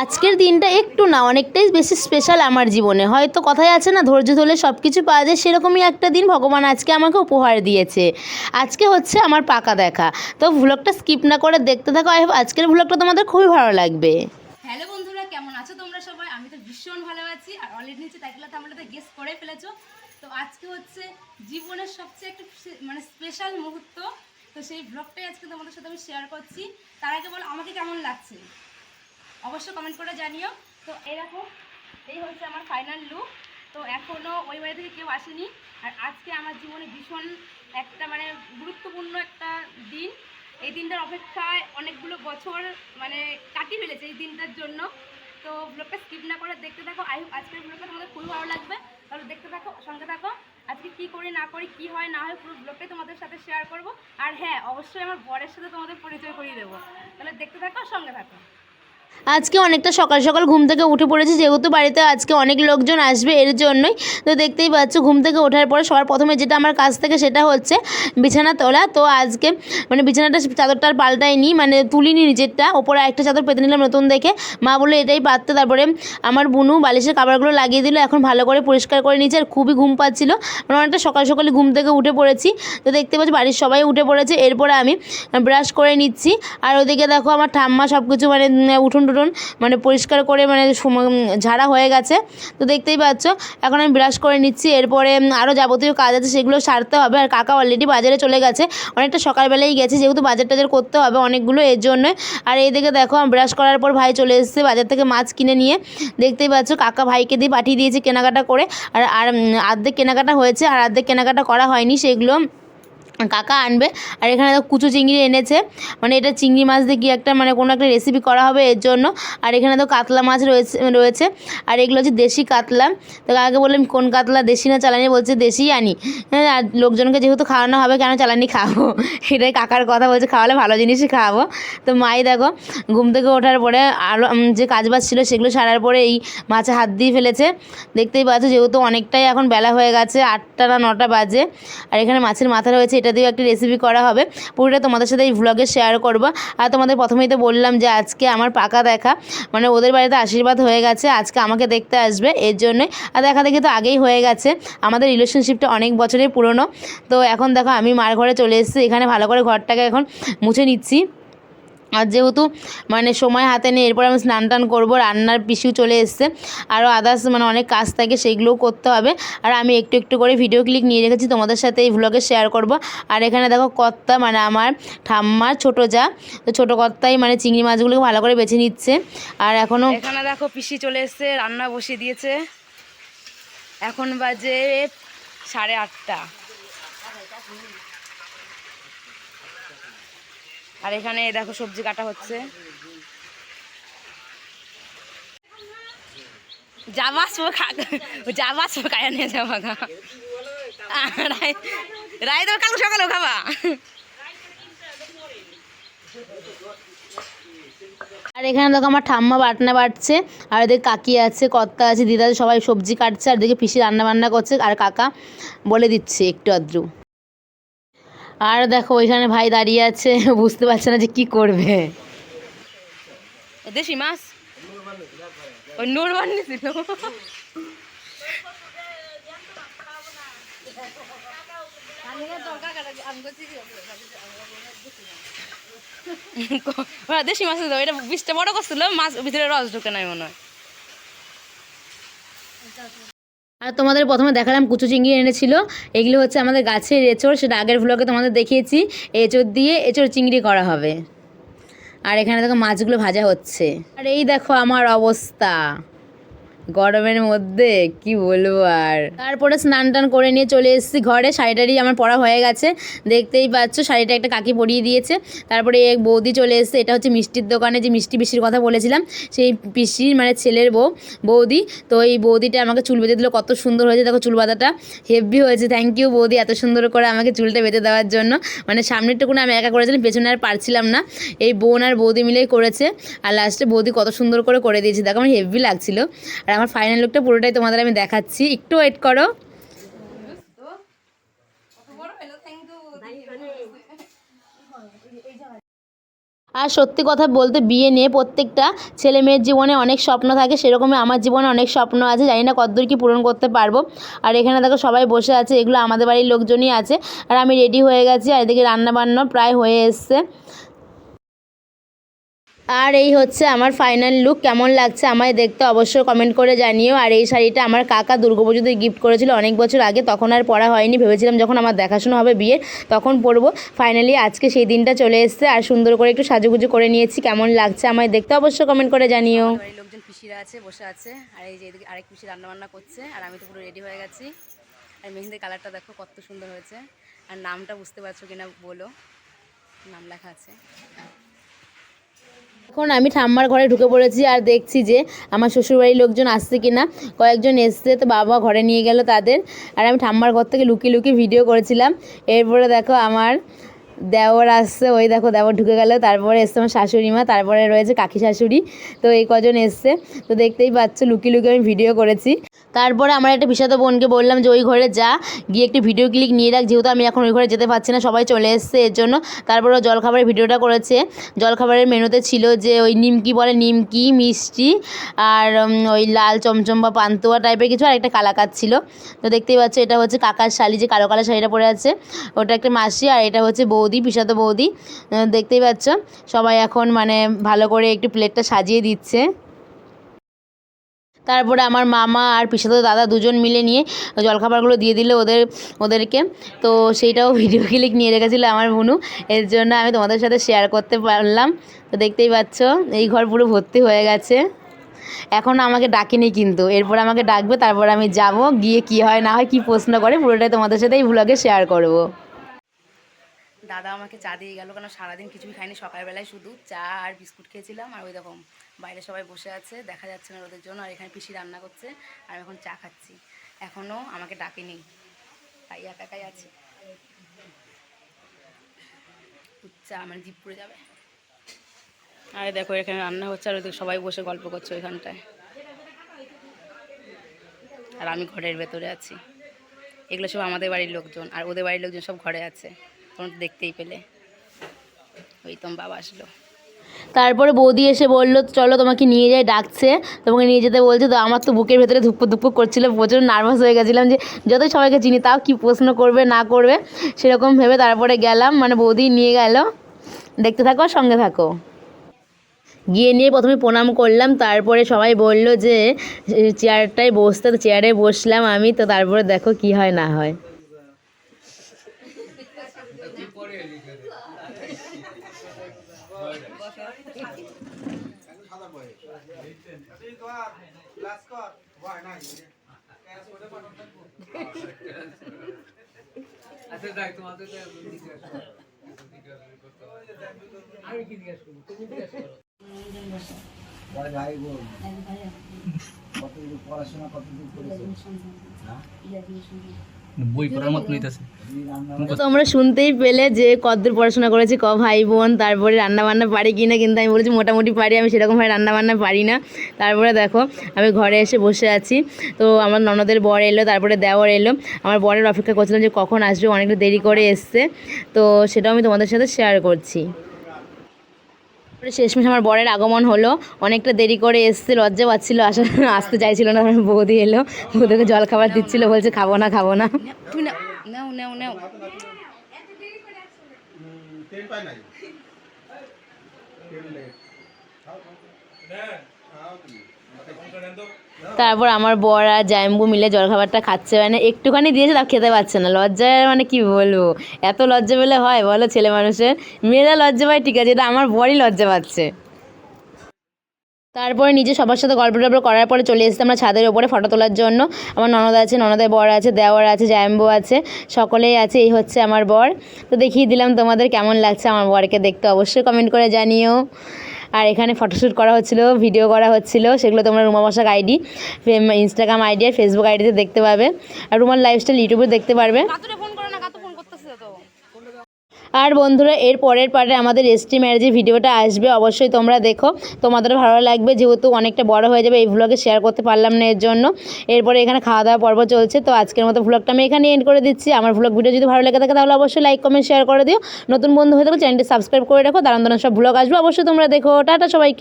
আজকের দিনটা একটু না, অনেকটাই বেশি স্পেশাল আমার জীবনে। হয়তো কথাই আছে না, ধৈর্য ধরলে সব কিছু পাওয়া যায়, সেরকমই একটা দিন ভগবান আজকে আমাকে উপহার দিয়েছে। আজকে হচ্ছে আমার পাকা দেখা। তো ভ্লগটা স্কিপ না করে দেখতে থাকো আই আজকের ভ্লগটা তোমাদের খুবই ভালো লাগবে। হ্যালো বন্ধুরা, কেমন আছো তোমরা সবাই? আমি তো ভীষণ ভালো আছি, আর অলরেডি নিচে টাইটেলটা তোমরা তো গেস করে ফেলেছো। তো আজকে হচ্ছে জীবনের সবচেয়ে একটা মানে স্পেশাল মুহূর্ত। তো সেই ব্লগটাই আজকে তোমাদের সাথে আমি শেয়ার করছি। তার আগে বলো, আমাকে কেমন লাগছে? অবশ্যই কমেন্ট করে জানিও। তো এরকম এই হচ্ছে আমার ফাইনাল লুক তো এখনও ওই বাড়ি থেকে কেউ আসেনি। আর আজকে আমার জীবনে ভীষণ একটা মানে গুরুত্বপূর্ণ একটা দিন। এই দিনটার অপেক্ষায় অনেকগুলো বছর মানে কাটিয়ে ফেলেছে এই দিনটার জন্য। তো ব্লগটা স্কিপ না করে দেখতে থাকো। আই আজকের ব্লগটা তোমাদের খুবই ভালো লাগবে। তাহলে দেখতে থাকো, সঙ্গে থাকো। আজকে কি করি, না করি, কি হয়, না হয় পুরো ব্লগটাই তোমাদের সাথে শেয়ার করব। আর হ্যাঁ অবশ্যই আমার বরের সাথে তোমাদের পরিচয় করিয়ে দেবো। তাহলে দেখতে থাকো, সঙ্গে থাকো। আজকে অনেকটা সকাল সকাল ঘুম থেকে উঠে পড়েছি যেহেতু বাড়িতে আজকে অনেক লোকজন আসবে এর জন্যই। তো দেখতেই পাচ্ছ ঘুম থেকে ওঠার পরে সবার প্রথমে যেটা আমার কাছ থেকে সেটা হচ্ছে বিছানা তোলা। তো আজকে মানে বিছানাটা চাদরটা আর পাল্টাইনি মানে তুলিনি নিজেরটা ওপরে একটা চাদর পেতে নিলাম নতুন দেখে। মা বলে এটাই পারতে তারপরে আমার বুনু বালিশের কাপড়গুলো লাগিয়ে দিল এখন ভালো করে পরিষ্কার করে নিয়েছে আর খুবই ঘুম পাচ্ছিল। মানে অনেকটা সকাল সকালে ঘুম থেকে উঠে পড়েছি। তো দেখতে পাচ্ছি বাড়ির সবাই উঠে পড়েছে। এরপরে আমি ব্রাশ করে নিচ্ছি। আর ওদিকে দেখো আমার ঠাম্মা সব কিছু মানে উম, উঠোন টুটুন মানে পরিষ্কার করে মানে ঝাড়া হয়ে গেছে। তো দেখতেই পাচ্ছ এখন আমি ব্রাশ করে নিচ্ছি। এরপরে আরও যাবতীয় কাজ আছে সেগুলো সারতে হবে। আর কাকা অলরেডি বাজারে চলে গেছে। অনেকটা সকালবেলাই গেছে যেহেতু বাজার টাজার করতে হবে অনেকগুলো এর জন্য। আর এইদিকে দেখো ব্রাশ করার পর ভাই চলে এসেছে বাজার থেকে মাছ কিনে নিয়ে। দেখতেই পাচ্ছ কাকা ভাইকে দিয়ে পাঠিয়ে দিয়েছে কেনাকাটা করে। আর আর উম, অর্ধেক কেনাকাটা হয়েছে আর অর্ধেক কেনাকাটা করা হয়নি সেগুলো কাকা আনবে। আর এখানে দেখো কুচু চিংড়ি এনেছে। মানে এটা চিংড়ি মাছ দিয়ে কি একটা মানে কোনো একটা রেসিপি করা হবে এর জন্য। আর এখানে তো কাতলা মাছ রয়েছে রয়েছে। আর এগুলো হচ্ছে দেশি কাতলা। তো কাকাকে বললাম কোন কাতলা দেশি না চালানি? বলছে দেশি আনি। হ্যাঁ আর লোকজনকে যেহেতু খাওয়ানো হবে কেন চালানি খাব? এটাই কাকার কথা বলছে খাওয়ালে ভালো জিনিসই খাওয়াবো তো মাই দেখো ঘুম থেকে ওঠার পরে উম, যে কাজবাজ ছিল সেগুলো সারার পরে এই মাছে হাত দিয়ে ফেলেছে। দেখতেই পাচ্ছ যেহেতু অনেকটাই এখন বেলা হয়ে গেছে আটটা না নটা বাজে। আর এখানে মাছের মাথা রয়েছে এটা দিয়ে একটি রেসিপি করা হবে। পুরোটা তোমাদের সাথে এই ভ্লগে শেয়ার করব। আর তোমাদের প্রথমেই তো বললাম যে আজকে আমার পাকা দেখা। মানে ওদের বাড়িতে আশীর্বাদ হয়ে গেছে, আজকে আমাকে দেখতে আসবে এর জন্যই। আর দেখা দেখি তো আগেই হয়ে গেছে। আমাদের রিলেশনশিপটা অনেক বছরের পুরনো। তো এখন দেখো আমি মার ঘরে চলে এসেছি, এখানে ভালো করে ঘরটাকে এখন মুছে নিচ্ছি। আর যেহেতু মানে সময় হাতে নেই এরপর আমি স্নান টান করব, রান্নার পিসিও চলে এসছে। আরও আদার্স মানে অনেক কাজ থাকে সেইগুলোও করতে হবে। আর আমি একটু একটু করে ভিডিও ক্লিক নিয়ে রেখেছি, তোমাদের সাথে এই ভ্লগে শেয়ার করব। আর এখানে দেখো কর্তা মানে আমার ঠাম্মার ছোটো যা। তো ছোটো কর্তাই মানে চিংড়ি মাছগুলোকে ভালো করে বেছে নিচ্ছে। আর এখনও এখানে দেখো পিসি চলে এসেছে, রান্না বসিয়ে দিয়েছে। এখন বাজে সাড়ে আটটা। আর এখানে দেখো সবজি কাটা হচ্ছে। কায়া খাবা। আর এখানে দেখো আমার ঠাম্মা বাটনা বাটছে, আর এদের কাকি আছে, কর্তা আছে, দিদা সবাই সবজি কাটছে, আর এদিকে পিসি রান্না বান্না করছে, আর কাকা বলে দিচ্ছে একটু আদ্রু আর দেখো, ওইখানে ভাই দাঁড়িয়ে আছে, বুঝতে পারছে না যে কি করবে। দেশি মাছ? ওই নূর দেশি মাছ এটা বিষটা বড় করছিল, মাছ ভিতরে রস ঢুকে নাই মনে হয়। আর তোমাদের প্রথমে দেখালাম কুচু চিংড়ি এনেছিল। এগুলো হচ্ছে আমাদের গাছের এঁচড়, সেটা আগের ভ্লগে তোমাদের দেখিয়েছি। এঁচড় দিয়ে এঁচড় চিংড়ি করা হবে। আর এখানে দেখো মাছগুলো ভাজা হচ্ছে। আর এই দেখো আমার অবস্থা। গরমের মধ্যে, কি বলব আর? তারপরে স্নান টান করে নিয়ে চলে এসেছি ঘরে। শাড়িটারি আমার পরা হয়ে গেছে। দেখতেই পাচ্ছ, শাড়িটা একটা কাকি পরিয়ে দিয়েছে। তারপরে এক বৌদি চলে এসেছে। এটা হচ্ছে মিষ্টির দোকানে যে মিষ্টি পিসির কথা বলেছিলাম, সেই পিসির মানে ছেলের বউ, বৌদি। তো এই বৌদিটা আমাকে চুল বেঁধে দিল, কত সুন্দর হয়েছে। দেখো চুল বাঁধাটা হেভি হয়েছে। থ্যাংক ইউ বৌদি, এত সুন্দর করে আমাকে চুলটা বেঁধে দেওয়ার জন্য। মানে সামনেরটুকুন আমি একা করেছিলাম, পেছনে আর পারছিলাম না। এই বোন আর বৌদি মিলেই করেছে। আর লাস্টে বৌদি কত সুন্দর করে করে দিয়েছে। দেখো আমার হেভি লাগছিল। আর আমার ফাইনাল লুকটা পুরোটাই তোমাদের আমি দেখাচ্ছি। একটু ওয়েট করো। আর সত্যি কথা বলতে বিয়ে নিয়ে প্রত্যেকটা ছেলে মেয়ের জীবনে অনেক স্বপ্ন থাকে, সেরকমই আমার জীবনে অনেক স্বপ্ন আছে, জানি না কতদূর কি পূরণ করতে পারব। আর এখানে দেখো সবাই বসে আছে, এগুলো আমাদের বাড়ির লোকজনই আছে। আর আমি রেডি হয়ে গেছি, আর এদিকে রান্না বান্না প্রায় হয়ে এসছে। আর এই হচ্ছে আমার ফাইনাল লুক কেমন লাগছে আমায় দেখতে অবশ্যই কমেন্ট করে জানিও। আর এই শাড়িটা আমার কাকা দুর্গাপুজোতে গিফট করেছিল অনেক বছর আগে, তখন আর পরা হয়নি। ভেবেছিলাম যখন আমার দেখাশোনা হবে বিয়ের, তখন পরবো। ফাইনালি আজকে সেই দিনটা চলে এসছে, আর সুন্দর করে একটু সাজুগুজু করে নিয়েছি। কেমন লাগছে আমায় দেখতে অবশ্যই কমেন্ট করে জানিও। লোকজন পিসিরা আছে, বসে আছে, আর এই যে আরেক পিসি রান্না বান্না করছে, আর আমি তো পুরো রেডি হয়ে গেছি। আর মেহেন্দির কালারটা দেখো কত সুন্দর হয়েছে। আর নামটা বুঝতে পারছ কিনা বলো। নাম লেখা আছে। এখন আমি ঠাম্মার ঘরে ঢুকে পড়েছি আর দেখছি যে আমার শ্বশুরবাড়ির লোকজন আসছে কি না কয়েকজন এসছে, তো বাবা ঘরে নিয়ে গেল তাদের। আর আমি ঠাম্মার ঘর থেকে লুকিয়ে লুকিয়ে ভিডিও করেছিলাম। এরপরে দেখো আমার দেওর আসছে, ওই দেখো দেওর ঢুকে গেল, তারপরে এসছে আমার শাশুড়ি মা, তারপরে রয়েছে কাকি শাশুড়ি, তো এই কজন এসছে, তো দেখতেই পাচ্ছ লুকিয়ে লুকিয়ে আমি ভিডিও করেছি। তারপরে আমার একটা পিসাতো বোনকে বললাম যে, ওই ঘরে যা, গিয়ে একটি ভিডিও ক্লিক নিয়ে রাখ, যেহেতু আমি এখন ওই ঘরে যেতে পারছি না, সবাই চলে এসছে এর জন্য। তারপরে জলখাবারের ভিডিওটা করেছে। জলখাবারের মেনুতে ছিল যে, ওই নিমকি বলে, নিমকি, মিষ্টি আর ওই লাল চমচম বা পান্তুয়া টাইপের কিছু, আর একটা কালাকাত ছিল। তো দেখতেই পাচ্ছ, এটা হচ্ছে কাকার শাড়ি যে কালো কালার শাড়িটা পরে আছে। ওটা একটা মাসি, আর এটা হচ্ছে বৌদি পিসাতো বৌদি দেখতেই পাচ্ছ? সবাই এখন মানে ভালো করে একটু প্লেটটা সাজিয়ে দিচ্ছে। তারপরে আমার মামা আর পিসাতো দাদা দুজন মিলে নিয়ে জলখাবারগুলো দিয়ে দিল ওদের, ওদেরকে। তো সেইটাও ভিডিও ক্লিক নিয়ে রেখেছিলো আমার বুনু এর জন্য আমি তোমাদের সাথে শেয়ার করতে পারলাম। তো দেখতেই পাচ্ছ, এই ঘর পুরো ভর্তি হয়ে গেছে। এখন আমাকে ডাকেনি কিন্তু। এরপর আমাকে ডাকবে, তারপর আমি যাব, গিয়ে কি হয় না হয় কি প্রশ্ন করে, পুরোটাই তোমাদের সাথে এই শেয়ার করব। দাদা আমাকে চা দিয়ে গেল, কেন সারাদিন কিছুই খাইনি, সকালবেলায় শুধু চা আর বিস্কুট খেয়েছিলাম। আর ওই রকম বাইরে সবাই বসে আছে, দেখা যাচ্ছে না ওদের জন্য। আর এখানে পিসি রান্না করছে, আর এখন চা খাচ্ছি। এখনও আমাকে ডাকেনি, তাই একা একাই আছে। চা মানে জিপ পড়ে যাবে। আরে দেখো, এখানে রান্না হচ্ছে, আর ওদিকে সবাই বসে গল্প করছে ওইখানটায়। আর আমি ঘরের ভেতরে আছি। এগুলো সব আমাদের বাড়ির লোকজন, আর ওদের বাড়ির লোকজন সব ঘরে আছে। তোমরা দেখতেই পেলে। ওই তোমার বাবা আসলো। তারপরে বৌদি এসে বলল, চলো তোমাকে নিয়ে যাই, ডাকছে। তোমাকে নিয়ে যেতে বলছে তো, আমার তো বুকের ভেতরে ধুপ্পু ধুপ্পু করছিল প্রচুর নার্ভাস হয়ে গেছিলাম যে যতই সবাইকে চিনি তাও কী প্রশ্ন করবে, না করবে, সেরকম ভেবে তারপরে গেলাম। মানে বৌদি নিয়ে গেল। দেখতে থাকো সঙ্গে থাকো। গিয়ে নিয়ে প্রথমে প্রণাম করলাম, তারপরে সবাই বলল যে চেয়ারটায় বসতে তো চেয়ারে বসলাম আমি, তো তারপরে দেখো কি হয়, না হয়। ভাই ভাই বোন কতদূর পড়াশোনা কতদূর করেছ? বই পড়ার মতো নিতেছে তোমরা শুনতেই পেলে যে কতদূর পড়াশোনা করেছি ক ভাই বোন তারপরে রান্না বান্না পারি কি না কিন্তু আমি বলেছি মোটামুটি পারি আমি সেরকমভাবে রান্না বান্না পারি না। তারপরে দেখো আমি ঘরে এসে বসে আছি। তো আমার ননদের বর এলো তারপরে দেওয়ার এলো। আমার বরের অপেক্ষা করছিলাম যে কখন আসবে অনেকটা দেরি করে এসছে। তো সেটাও আমি তোমাদের সাথে শেয়ার করছি। তারপরে শেষমেশ আমার বরের আগমন হলো। অনেকটা দেরি করে এসছে লজ্জা পাচ্ছিল আসা আসতে চাইছিল না। আমার বৌদি এলো বৌদিকে জল খাবার দিচ্ছিল বলছে খাব না খাব না। তুমি নাও নাও নাও নাও। তারপর আমার বর আর জায়ম্বু মিলে জলখাবারটা খাচ্ছে মানে একটুখানি দিয়েছে, তাও খেতে পারছে না। লজ্জায় মানে কি বলব? এত লজ্জা পেলে হয়, বলো ছেলে মানুষের? মেয়েরা লজ্জা পায়, ঠিক আছে এটা আমার বরই লজ্জা পাচ্ছে। তারপরে নিজে সবার সাথে গল্প টল্প করার পরে চলে এসেছি আমরা ছাদের ওপরে ফটো তোলার জন্য। আমার ননদ আছে, ননদের বর আছে দেওয়ার আছে জায়ম্বু আছে, সকলেই আছে, এই হচ্ছে আমার বর। তো দেখিয়ে দিলাম তোমাদের কেমন লাগছে আমার বরকে দেখতে, অবশ্যই কমেন্ট করে জানিও। আর এখানে ফটোশ্যুট করা হচ্ছিল ভিডিও করা হচ্ছিল। সেগুলো তোমরা Ruma Basak ID Instagram ID আর ফেসবুক আইডিতে দেখতে পাবে। আর রুমার লাইফস্টাইল ইউটিউবে দেখতে পারবে কাতুরে ফোন করো না কাতু ফোন করতেছে তো আর বন্ধুরা, এর পরের পার্টে আমাদের এসটি ম্যারেজের ভিডিওটা আসবে, অবশ্যই তোমরা দেখো। তোমাদের ভালো লাগবে, যেহেতু অনেকটা বড় হয়ে যাবে, এই ভ্লগে শেয়ার করতে পারলাম না এর জন্য। এরপরে এখানে খাওয়া দাওয়া পর্ব চলছে, তো আজকের মতো ভ্লগটা আমি এখানে এন্ড করে দিচ্ছি। আমার ভ্লগ ভিডিও যদি ভালো লেগে থাকে, তাহলে অবশ্যই লাইক কমেন্ট শেয়ার করে দিও। নতুন বন্ধু হয়ে থাকলে চ্যানেলটি সাবস্ক্রাইব করে রাখো দাঁড়ান দাঁড়ান সব ভ্লগ আসবে, অবশ্যই তোমরা দেখো। টাটা সবাইকে।